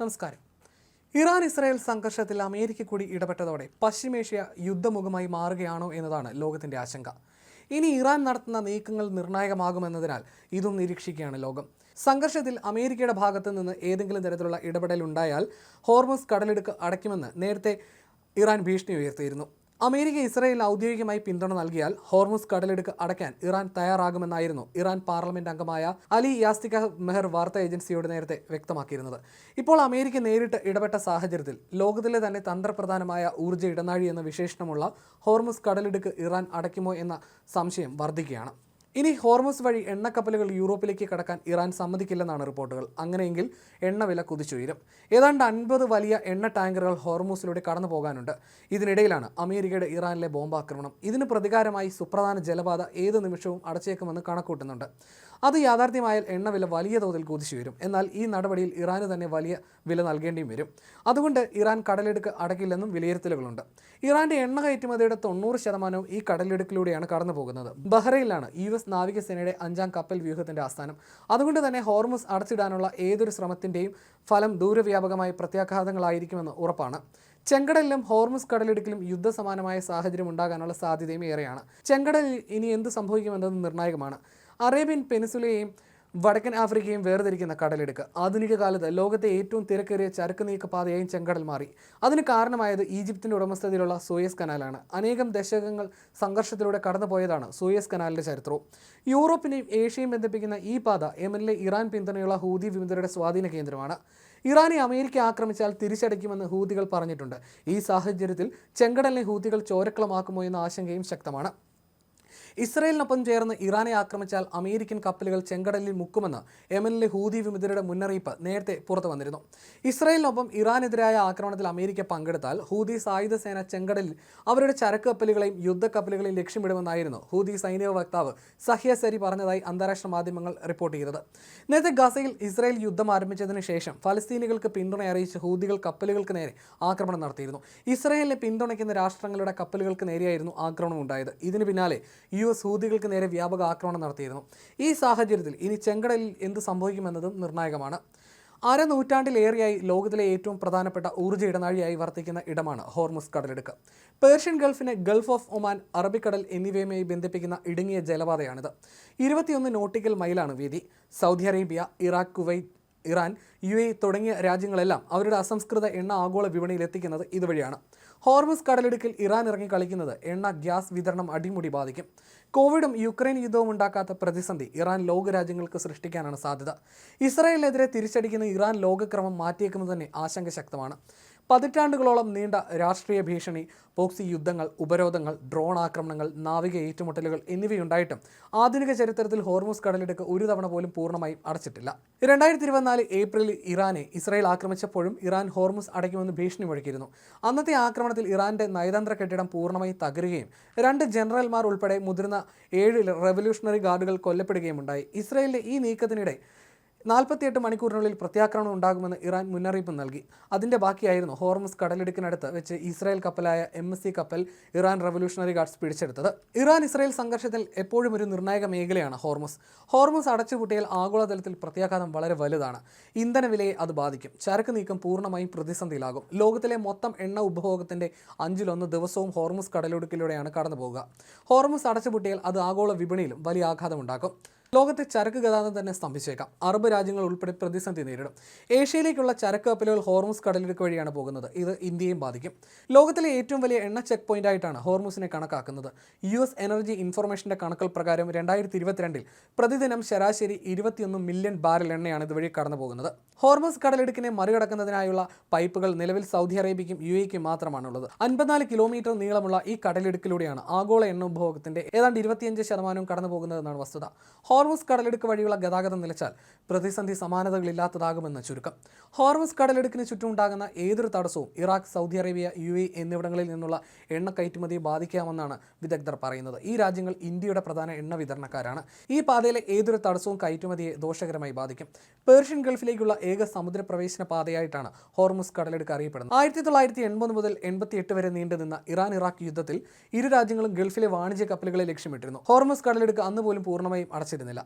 നമസ്കാരം. Iran Israel സംഘർഷത്തിൽ America കൂടി ഇടപെട്ടതോടെ പശ്ചിമേഷ്യ യുദ്ധമുഖമായി മാറുകയാണോ എന്നതാണ് ലോകത്തിന്റെ ആശങ്ക. ഇനി ഇറാൻ നടത്തുന്ന നീക്കങ്ങൾ നിർണായകമാകുമെന്നതിനാൽ ഇതും നിരീക്ഷിക്കുകയാണ് ലോകം. സംഘർഷത്തിൽ അമേരിക്കയുടെ ഭാഗത്തു നിന്ന് ഏതെങ്കിലും തരത്തിലുള്ള ഇടപെടൽ ഉണ്ടായാൽ ഹോർമസ് കടലെടുക്ക് അടയ്ക്കുമെന്ന് നേരത്തെ ഇറാൻ ഭീഷണി ഉയർത്തിയിരുന്നു. അമേരിക്ക ഇസ്രയേലിന് ഔദ്യോഗികമായി പിന്തുണ നൽകിയാൽ ഹോർമുസ് കടലെടുക്ക് അടയ്ക്കാൻ ഇറാൻ തയ്യാറാകുമെന്നായിരുന്നു ഇറാൻ പാർലമെന്റ് അംഗമായ അലി യാസ്തിക മെഹർ വാർത്താ ഏജൻസിയോട് നേരത്തെ വ്യക്തമാക്കിയിരുന്നത്. ഇപ്പോൾ അമേരിക്ക നേരിട്ട് ഇടപെട്ട സാഹചര്യത്തിൽ ലോകത്തിലെ തന്നെ തന്ത്രപ്രധാനമായ ഊർജ ഇടനാഴി എന്ന വിശേഷണമുള്ള ഹോർമുസ് കടലെടുക്ക് ഇറാൻ അടയ്ക്കുമോ എന്ന സംശയം വർദ്ധിക്കുകയാണ്. ഇനി ഹോർമസ് വഴി എണ്ണക്കപ്പലുകൾ യൂറോപ്പിലേക്ക് കടക്കാൻ ഇറാൻ സമ്മതിക്കില്ലെന്നാണ് റിപ്പോർട്ടുകൾ. അങ്ങനെയെങ്കിൽ എണ്ണവില കുതിച്ചുയരും. ഏതാണ്ട് അൻപത് വലിയ എണ്ണ ടാങ്കറുകൾ ഹോർമൂസിലൂടെ കടന്നു പോകാനുണ്ട്. ഇതിനിടയിലാണ് അമേരിക്കയുടെ ഇറാനിലെ ബോംബാക്രമണം. ഇതിന് പ്രതികാരമായി സുപ്രധാന ജലപാത ഏത് നിമിഷവും അടച്ചേക്കുമെന്ന് കണക്കൂട്ടുന്നുണ്ട്. അത് യാഥാർത്ഥ്യമായാൽ എണ്ണവില വലിയ തോതിൽ കുതിച്ചുയരും. എന്നാൽ ഈ നടപടിയിൽ ഇറാന് തന്നെ വലിയ വില നൽകേണ്ടിയും വരും. അതുകൊണ്ട് ഇറാൻ കടലെടുക്ക് അടക്കില്ലെന്നും വിലയിരുത്തലുകളുണ്ട്. ഇറാന്റെ എണ്ണ കയറ്റുമതിയുടെ തൊണ്ണൂറ് ശതമാനവും ഈ കടലെടുക്കിലൂടെയാണ് കടന്നു പോകുന്നത് ബഹ്റൈനിലാണ് യു എസ് നാവികസേനയുടെ അഞ്ചാം കപ്പൽ വ്യൂഹത്തിന്റെ ആസ്ഥാനം. അതുകൊണ്ട് തന്നെ ഹോർമസ് അടച്ചിടാനുള്ള ഏതൊരു ശ്രമത്തിന്റെയും ഫലം ദൂരവ്യാപകമായ പ്രത്യാഘാതങ്ങളായിരിക്കുമെന്ന് ഉറപ്പാണ്. ചെങ്കടലിലും ഹോർമുസ് കടലിടുക്കിലും യുദ്ധസമാനമായ സാഹചര്യം ഉണ്ടാകാനുള്ള സാധ്യതയും ഏറെയാണ്. ചെങ്കടലിൽ ഇനി എന്ത് സംഭവിക്കുമെന്നത് നിർണായകമാണ്. അറേബ്യൻ പെനിസുലയെയും വടക്കൻ ആഫ്രിക്കയും വേർതിരിക്കുന്ന കടലെടുക്ക്. ആധുനിക കാലത്ത് ലോകത്തെ ഏറ്റവും തിരക്കേറിയ ചരക്ക് നീക്ക പാതയായും ചെങ്കടൽ മാറി. അതിന് കാരണമായത് ഈജിപ്തിന്റെ ഉടമസ്ഥതയിലുള്ള സൂയസ് കനാലാണ്. അനേകം ദശകങ്ങൾ സംഘർഷത്തിലൂടെ കടന്നുപോയതാണ് സൂയസ് കനാലിന്റെ ചരിത്രവും. യൂറോപ്പിനെയും ഏഷ്യയും ബന്ധിപ്പിക്കുന്ന ഈ പാത യമനിലെ ഇറാൻ പിന്തുണയുള്ള ഹൂതി വിമതരുടെ സ്വാധീന കേന്ദ്രമാണ്. ഇറാനെ അമേരിക്ക ആക്രമിച്ചാൽ തിരിച്ചടിക്കുമെന്ന് ഹൂതികൾ പറഞ്ഞിട്ടുണ്ട്. ഈ സാഹചര്യത്തിൽ ചെങ്കടലിനെ ഹൂതികൾ ചോരക്കളമാക്കുമോ എന്ന ആശങ്കയും ശക്തമാണ്. ഇസ്രയേലിനൊപ്പം ചേർന്ന് ഇറാനെ ആക്രമിച്ചാൽ അമേരിക്കൻ കപ്പലുകൾ ചെങ്കടലിൽ മുക്കുമെന്ന് യമനിലെ ഹൂതി വിമതരുടെ മുന്നറിയിപ്പ് നേരത്തെ പുറത്തു വന്നിരുന്നു. ഇസ്രയേലിനൊപ്പം ഇറാനെതിരായ ആക്രമണത്തിൽ അമേരിക്ക പങ്കെടുത്താൽ ഹൂതി സായുധ സേന ചെങ്കടലിൽ അവരുടെ ചരക്ക് കപ്പലുകളെയും യുദ്ധക്കപ്പലുകളെയും ലക്ഷ്യമിടുമെന്നായിരുന്നു ഹൂതി സൈനിക വക്താവ് സഹ്യ സരി പറഞ്ഞതായി അന്താരാഷ്ട്ര മാധ്യമങ്ങൾ റിപ്പോർട്ട് ചെയ്തത്. നേരത്തെ ഗസയിൽ ഇസ്രായേൽ യുദ്ധം ആരംഭിച്ചതിന് ശേഷം ഫലസ്തീനികൾക്ക് പിന്തുണ അറിയിച്ച് ഹൂതികൾ കപ്പലുകൾക്ക് നേരെ ആക്രമണം നടത്തിയിരുന്നു. ഇസ്രായേലിനെ പിന്തുണയ്ക്കുന്ന രാഷ്ട്രങ്ങളുടെ കപ്പലുകൾക്ക് നേരെയായിരുന്നു ആക്രമണം ഉണ്ടായത്. ഇതിന് പിന്നാലെ യു എസ് ഹൂതികൾക്ക് നേരെ വ്യാപക ആക്രമണം നടത്തിയിരുന്നു. ഈ സാഹചര്യത്തിൽ ഇനി ചെങ്കടലിൽ എന്ത് സംഭവിക്കുമെന്നതും നിർണായകമാണ്. അര നൂറ്റാണ്ടിലേറെയായി ലോകത്തിലെ ഏറ്റവും പ്രധാനപ്പെട്ട ഊർജ ഇടനാഴിയായി വർത്തിക്കുന്ന ഇടമാണ് ഹോർമുസ് കടലെടുക്ക്. പേർഷ്യൻ ഗൾഫിനെ ഗൾഫ് ഓഫ് ഒമാൻ അറബിക്കടൽ എന്നിവയുമായി ബന്ധിപ്പിക്കുന്ന ഇടുങ്ങിയ ജലപാതയാണിത്. ഇരുപത്തിയൊന്ന് നോട്ടിക്കൽ മൈലാണ് വീതി. Saudi Arabia Iraq Kuwait Iran U തുടങ്ങിയ രാജ്യങ്ങളെല്ലാം അവരുടെ അസംസ്കൃത എണ്ണ ആഗോള വിപണിയിൽ എത്തിക്കുന്നത് ഇതുവഴിയാണ്. ഹോർമസ് കടലിടുക്കിൽ ഇറാൻ ഇറങ്ങി കളിക്കുന്നത്. എണ്ണ ഗ്യാസ് വിതരണം അടിമുടി ബാധിക്കും. കോവിഡും യുക്രൈൻ യുദ്ധവും ഉണ്ടാക്കാത്ത പ്രതിസന്ധി ഇറാൻ ലോകരാജ്യങ്ങൾക്ക് സൃഷ്ടിക്കാനാണ് സാധ്യത. ഇസ്രായേലിനെതിരെ തിരിച്ചടിക്കുന്ന ഇറാൻ ലോകക്രമം മാറ്റിയേക്കുന്നത് തന്നെ ആശങ്ക ശക്തമാണ്. പതിറ്റാണ്ടുകളോളം നീണ്ട രാഷ്ട്രീയ ഭീഷണി പോക്സി യുദ്ധങ്ങൾ ഉപരോധങ്ങൾ ഡ്രോൺ ആക്രമണങ്ങൾ നാവിക ഏറ്റുമുട്ടലുകൾ എന്നിവയുണ്ടായിട്ടും ആധുനിക ചരിത്രത്തിൽ ഹോർമോസ് കടലിടുക്ക് ഒരു തവണ പോലും പൂർണമായും അടച്ചിട്ടില്ല. രണ്ടായിരത്തി ഇരുപത്തിനാല് ഏപ്രിലിൽ ഇറാനെ ഇസ്രായേൽ ആക്രമിച്ചപ്പോഴും ഇറാൻ ഹോർമോസ് അടയ്ക്കുമെന്ന് ഭീഷണി മുഴക്കിയിരുന്നു. അന്നത്തെ ആക്രമണത്തിൽ ഇറാന്റെ നയതന്ത്ര കെട്ടിടം പൂർണമായി തകരുകയും രണ്ട് ജനറൽമാർ ഉൾപ്പെടെ മുതിർന്ന ഏഴ് റവല്യൂഷണറി ഗാർഡുകൾ കൊല്ലപ്പെടുകയും ഉണ്ടായി ഇസ്രായേലിന്റെ ഈ നീക്കത്തിനിടെ നാൽപ്പത്തിയെട്ട് മണിക്കൂറിനുള്ളിൽ പ്രത്യാക്രമണം ഉണ്ടാകുമെന്ന് ഇറാൻ മുന്നറിയിപ്പ് നൽകി. അതിന്റെ ബാക്കിയായിരുന്നു ഹോർമസ് കടലിടുക്കിനടുത്ത് വെച്ച് ഇസ്രായേൽ കപ്പലായ എം എസ് സി കപ്പൽ ഇറാൻ റവല്യൂഷണറി ഗാർഡ്സ് പിടിച്ചെടുത്തത്. ഇറാൻ ഇസ്രായേൽ സംഘർഷത്തിൽ എപ്പോഴും ഒരു നിർണായക മേഖലയാണ് ഹോർമസ്. ഹോർമസ് അടച്ചുപൂട്ടിയാൽ ആഗോളതലത്തിൽ പ്രത്യാഘാതം വളരെ വലുതാണ്. ഇന്ധനവിലയെ അത് ബാധിക്കും. ചരക്ക് നീക്കം പൂർണമായും പ്രതിസന്ധിയിലാകും. ലോകത്തിലെ മൊത്തം എണ്ണ ഉപഭോഗത്തിന്റെ അഞ്ചിലൊന്ന് ദിവസവും ഹോർമസ് കടലിടുക്കിലൂടെയാണ് കടന്നുപോകുക ഹോർമസ് അടച്ചുപൂട്ടിയാൽ അത് ആഗോള വിപണിയിലും വലിയ ആഘാതമുണ്ടാക്കും. ലോകത്തെ ചരക്ക് ഗതാഗതം തന്നെ സ്തംഭിച്ചേക്കാം. അറബ് രാജ്യങ്ങൾ ഉൾപ്പെടെ പ്രതിസന്ധി നേരിടും. ഏഷ്യയിലേക്കുള്ള ചരക്ക് കപ്പലുകൾ ഹോർമുസ് കടലിടുക്ക് വഴിയാണ് പോകുന്നത്. ഇത് ഇന്ത്യയും ബാധിക്കും. ലോകത്തിലെ ഏറ്റവും വലിയ എണ്ണ ചെക്ക് പോയിന്റ് ആയിട്ടാണ് ഹോർമുസിനെ കണക്കാക്കുന്നത്. യു എസ് എനർജി ഇൻഫർമേഷന്റെ കണക്കൽ പ്രകാരം രണ്ടായിരത്തി ഇരുപത്തിരണ്ടിൽ പ്രതിദിനം ശരാശരി ഇരുപത്തിയൊന്ന് മില്യൺ ബാരൽ എണ്ണയാണ് ഇതുവഴി കടന്നു പോകുന്നത്. ഹോർമസ് കടലിടുക്കിനെ മറികടക്കുന്നതിനായുള്ള പൈപ്പുകൾ നിലവിൽ സൗദി അറേബ്യയ്ക്കും യു എക്കും മാത്രമാണുള്ളത്. അൻപത്തിനാല് കിലോമീറ്റർ നീളമുള്ള ഈ കടലിടുക്കിലൂടെയാണ് ആഗോള എണ്ണ ഉപഭോഗത്തിന്റെ ഏതാണ്ട് ഇരുപത്തിയഞ്ച് ശതമാനവും കടന്നു പോകുന്നതെന്നാണ് വസ്തുത. ഹോർമസ് കടലെടുക്ക് വഴിയുള്ള ഗതാഗതം നിലച്ചാൽ പ്രതിസന്ധി സമാനതകളില്ലാത്തതാകുമെന്ന് ചുരുക്കം. ഹോർമസ് കടലെടുക്കിന് ചുറ്റുമുണ്ടാകുന്ന ഏതൊരു തടസ്സവും Iraq Saudi Arabia U A എന്നിവിടങ്ങളിൽ നിന്നുള്ള എണ്ണ കയറ്റുമതിയെ ബാധിക്കാമെന്നാണ് വിദഗ്ധർ പറയുന്നത്. ഈ രാജ്യങ്ങൾ ഇന്ത്യയുടെ പ്രധാന എണ്ണ വിതരണക്കാരാണ്. ഈ പാതയിലെ ഏതൊരു തടസ്സവും കയറ്റുമതിയെ ദോഷകരമായി ബാധിക്കും. പേർഷ്യൻ ഗൾഫിലേക്കുള്ള ഏക സമുദ്ര പ്രവേശന പാതയായിട്ടാണ് ഹോർമുസ് കടലെടുക്ക് അറിയപ്പെടുന്നത്. ആയിരത്തി തൊള്ളായിരത്തി എൺപത് മുതൽ എൺപത്തി എട്ട് വരെ നീണ്ടുനിന്ന ഇറാൻ ഇറാഖ് യുദ്ധത്തിൽ ഇരു രാജ്യങ്ങളും ഗൾഫിലെ വാണിജ്യ കപ്പലുകളെ ലക്ഷ്യമിട്ടിരുന്നു. ഹോർമുസ് കടലെടുക്ക് അന്ന് പോലും പൂർണമായും nella